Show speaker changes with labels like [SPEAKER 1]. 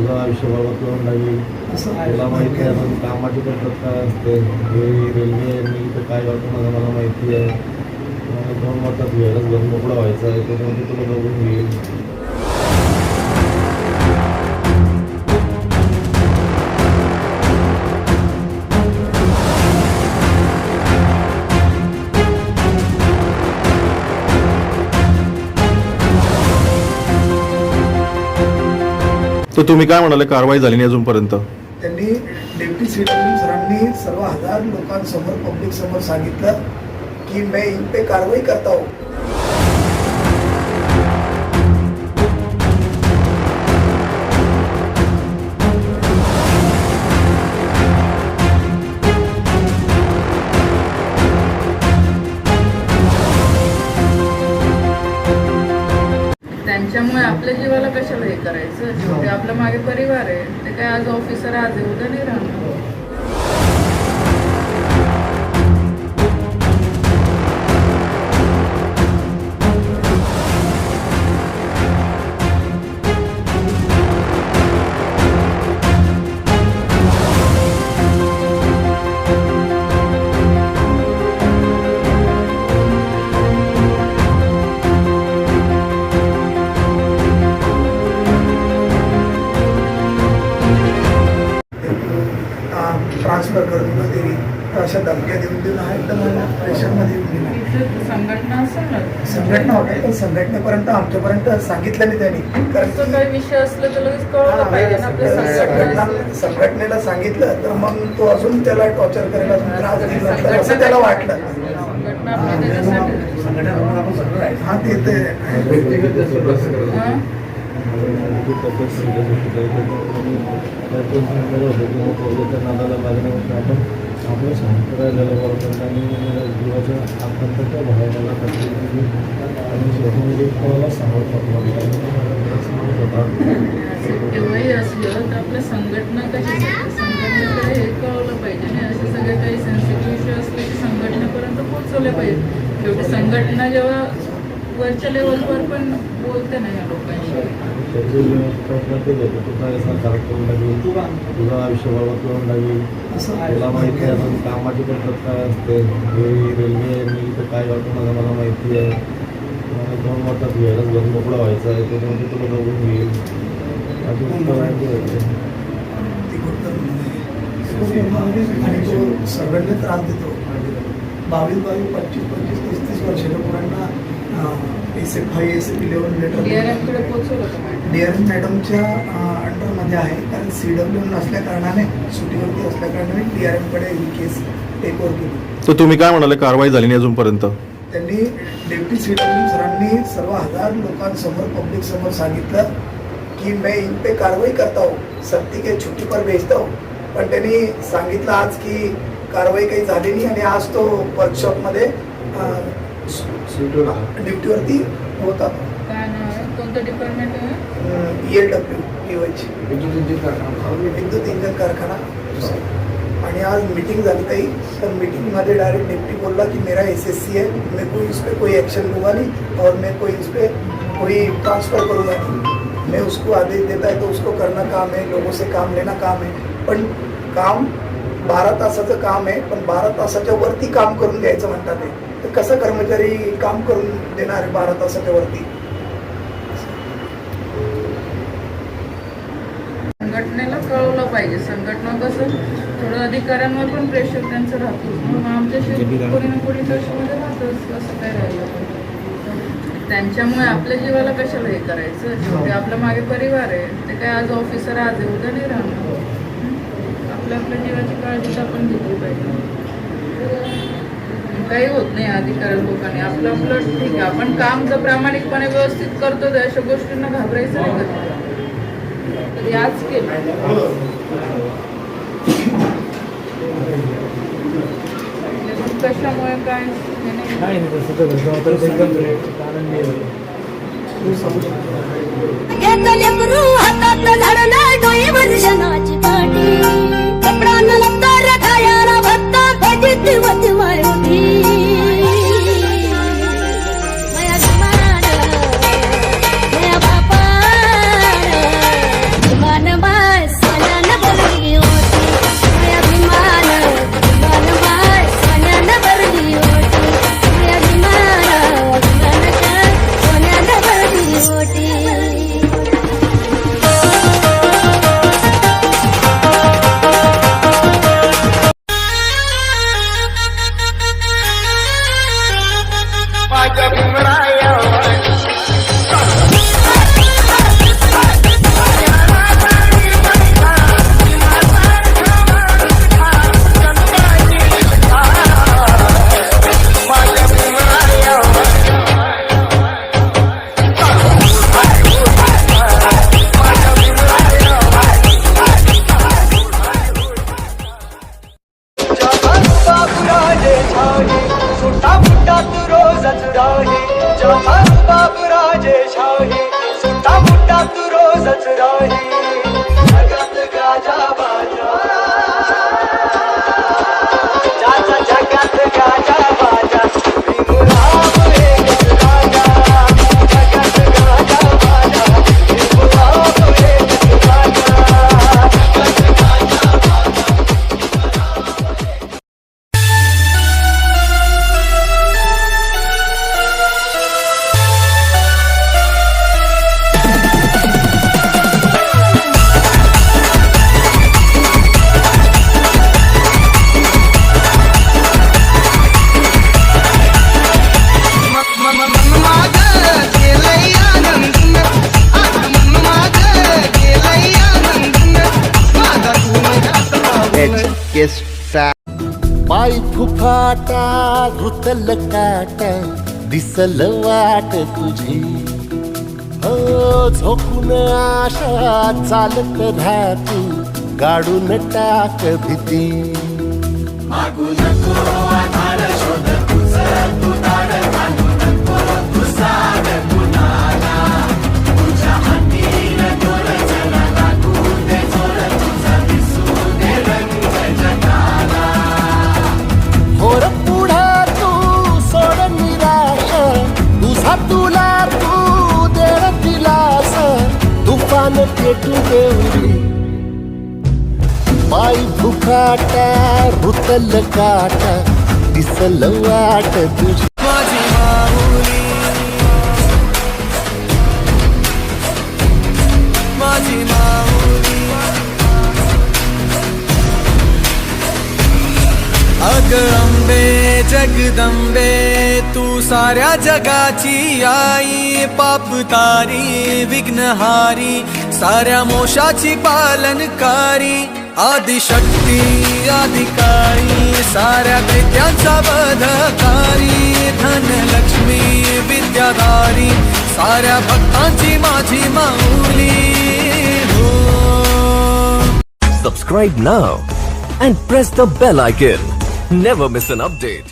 [SPEAKER 1] तुझं आयुष्य बरोबर करून लागेल तुला माहिती आहे अजून कामाची पद्धत काय असते. हे रेल्वे मी इथं काय करतो मला मला माहिती आहे. दोन वर्षात वेळच घर मोकळा व्हायचा आहे त्याच्यामध्ये तुला बघून घेईल
[SPEAKER 2] तर तुम्ही काय म्हणाले कारवाई झाली नाही अजूनपर्यंत?
[SPEAKER 3] त्यांनी डेप्टी सी डब्ल्यू सरांनी सर्व हजार लोकांसमोर पब्लिक समोर सांगितलं की मैं इन पे कारवाई करता हूँ.
[SPEAKER 4] त्यांच्यामुळे कशाला हे करायचं. शेवटी आपला मागे परिवार आहे ते काय आज ऑफिसर आज उद्या नाही राहणार.
[SPEAKER 3] तर अशा धमक्या देऊन देऊन आहे तर मला प्रेशरमध्ये येऊन गेला.
[SPEAKER 4] इथे संघटना
[SPEAKER 3] संघटना होते पण संघटनेपर्यंत आमच्यापर्यंत सांगितलं नाही त्यांनी. कारण
[SPEAKER 4] असं काही विषय असलं तर लगेच कळवलं पाहिजे ना आपल्या संघटना
[SPEAKER 3] संघटना संघटनेला सांगितलं तर मग तो अजून त्याला टॉर्चर अजून त्रास म्हटलं, असं त्याला वाटलं. हा ते ते?
[SPEAKER 1] माझी तब्येत सिरियस आपलं शांत राहिलेलं बरोबर आणि जीवाच्या आतंकाच्या भावनाला तकलीफ आणि स्वतःमध्ये कोणाला सांगत होतो सांगत होता
[SPEAKER 4] केव्हाही असलं तर आपल्या संघटना कशी संघटनेकडे हे कळवलं पाहिजे आणि असे सगळे काही सेन्सिटिव्ह इश्यू असले की संघटनेपर्यंत पोहोचवले पाहिजे. शेवटी संघटना जेव्हा वरच्या लेवलवर पण बोलते ना या लोकांशी.
[SPEAKER 1] काय सरकार करून लागेल तुझं आयुष्य करून लागेल तुला माहिती आहे अजून कामाची पद्धत काय असते हे रेल्वे मी इथं काय करतो मला मला माहिती आहे मला दोन वर्षात वेळच घर मोकळा व्हायचा आहे त्याच्यामध्ये तुला बघून घेईल अजून करायचे
[SPEAKER 3] आणि तो सगळ्यांना त्रास देतो. बावीस बावीस पंचवीस पंचवीस तीस तीस वर्षाच्या मुलांना S F five S F eleven letter D R M मॅडमच्या अंडरमध्ये आहे. कारण सी डब्ल्यू नसल्या कारणाने सुट्टीवरती असल्या कारणाने डी आर एमकडे ही केस टेक ओव्हर केली.
[SPEAKER 2] तर तुम्ही काय म्हणाले? कारवाई झाली नाही अजूनपर्यंत?
[SPEAKER 3] त्यांनी डेप्टी सी डब्ल्यू सरांनी सर्व हजार लोकांसमोर पब्लिक समोर सांगितलं की मैं इन पे कारवाई करता हूँ. सक्ती के छुट्टी पर भेजता हूँ. पण त्यांनी सांगितलं आज की कारवाई काही झाली नाही आणि आज तो वर्कशॉपमध्ये ड्युटीवरती होता.
[SPEAKER 4] कोणतं डिपार्टमेंट आहे?
[SPEAKER 3] ई एल डब्ल्यू यूएच विद्युत इंजन कारखाना. आणि आज मीटिंग झाली काही तर मीटिंगमध्ये डायरेक्ट डिप्टी बोलला कि मेरा एस एस सी है मैं कोई इस पर कोई एक्शन लूँगा नहीं. और मैं कोई इस पर कोई ट्रांसफ़र करूँगा नहीं. मैं उसको आदेश देता है तो उसको करना काम है लोगों से काम लेना काम है. पण काम बारा तासाचं काम आहे पण बारा तासाच्या वरती काम करून द्यायचं म्हणतात ते. तर कसं कर्मचारी काम करून देणार आहे बारा तासाच्या वरती?
[SPEAKER 4] संघटनेला कळवलं पाहिजे. संघटना कसं थोडं अधिकाऱ्यांवर पण प्रेशर त्यांचं राहतो म्हणून आमच्याशी कोणी ना कोणी टचमध्ये राहतच असं काय राहिलं पाहिजे. त्यांच्यामुळे आपल्या जीवाला कशाला हे करायचं? शेवटी आपल्या मागे परिवार आहे. ते काय आज ऑफिसर आज उद्या नाही राहणार? आपल्या आपल्या जीवाची काळजी आपण घेतली पाहिजे. काही होत नाही अधिकारी लोकांनी आपलं आपलं ठीक आहे. आपण काम जर प्रामाणिकपणे व्यवस्थित करतो तर अशा गोष्टींना घाबरायचं नाही कधी. आज केलं.
[SPEAKER 5] कशामुळे काय? नाही.
[SPEAKER 6] Oh.
[SPEAKER 7] पाय फुफाटा रुतल काट दिसल वाट तुझी. हो झोपून आशा चालत राहती गाडून टाक भीती. होर पाय फुकाटा रुतल काटा दिसल वाट तुझी.
[SPEAKER 6] माझी माऊली. माझी माऊली. अग अंबे जगदंबे तू साऱ्या जगाची आई पापतारी विघ्नहारी साऱ्या मोशाची पालनकारी. आदिशक्ती अधिकारी साऱ्या कृत्यांचा वधकारी धनलक्ष्मी विद्याधारी साऱ्या भक्तांची माझी माऊली हो
[SPEAKER 8] Subscribe now and press the bell icon. Never miss an update.